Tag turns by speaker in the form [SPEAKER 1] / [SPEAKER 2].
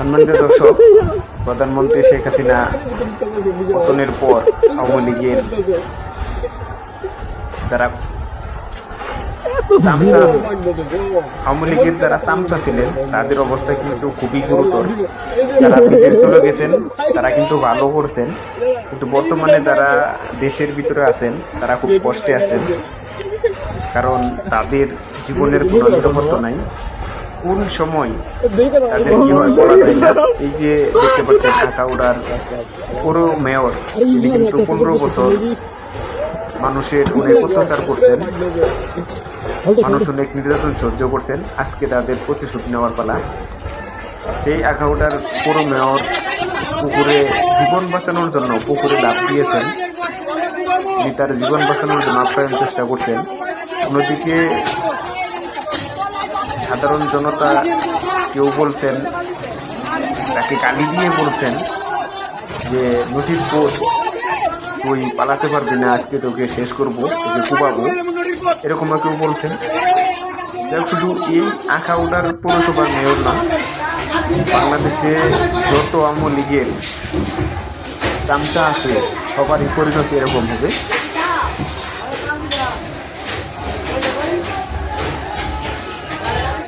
[SPEAKER 1] সম্মানিত দর্শক, প্রধানমন্ত্রী শেখ হাসিনা পতনের পর আওয়ামী লীগের যারা চামচা আওয়ামী লীগের যারা চামচা ছিলেন, তাদের অবস্থা কিন্তু খুবই গুরুতর। যারা বিদেশ চলে গেছেন, তারা কিন্তু ভালো করছেন কিন্তু বর্তমানে যারা দেশের ভিতরে আছেন, তারা খুব কষ্টে আছেন। কারণ তাদের জীবনের কোনো নিরাপত্তা নাই। কোন সময় তাদের কি বলা যায় না। এই যে দেখতে পাচ্ছেন পুরো মেয়র তিনি কিন্তু পনেরো বছর মানুষের অনেক অত্যাচার করছেন মানুষ অনেক নির্যাতন সহ্য করছেন। আজকে তাদের প্রতিশোধ নেওয়ার পালা। সেই আখাউড়ার পুরো মেয়র পুকুরে জীবন বাঁচানোর জন্য পুকুরে লাভ দিয়েছেন। তিনি তার জীবন বাঁচানোর জন্য আপ্যায়ন চেষ্টা করছেন। অন্যদিকে সাধারণ জনতা কেউ বলছেন, তাকে গালি দিয়ে বলছেন যে, নদীর বোধ তুই পালাতে পারবি না, আজকে তোকে শেষ করব, তোকে কুবাবো। এরকমও কেউ বলছেন। যাই শুধু এই আঁকা আখাউড়ার পৌরসভার মেয়র না, বাংলাদেশে যত আওয়ামী লীগের চামচা আছে, সবারই পরিণতি এরকম হবে।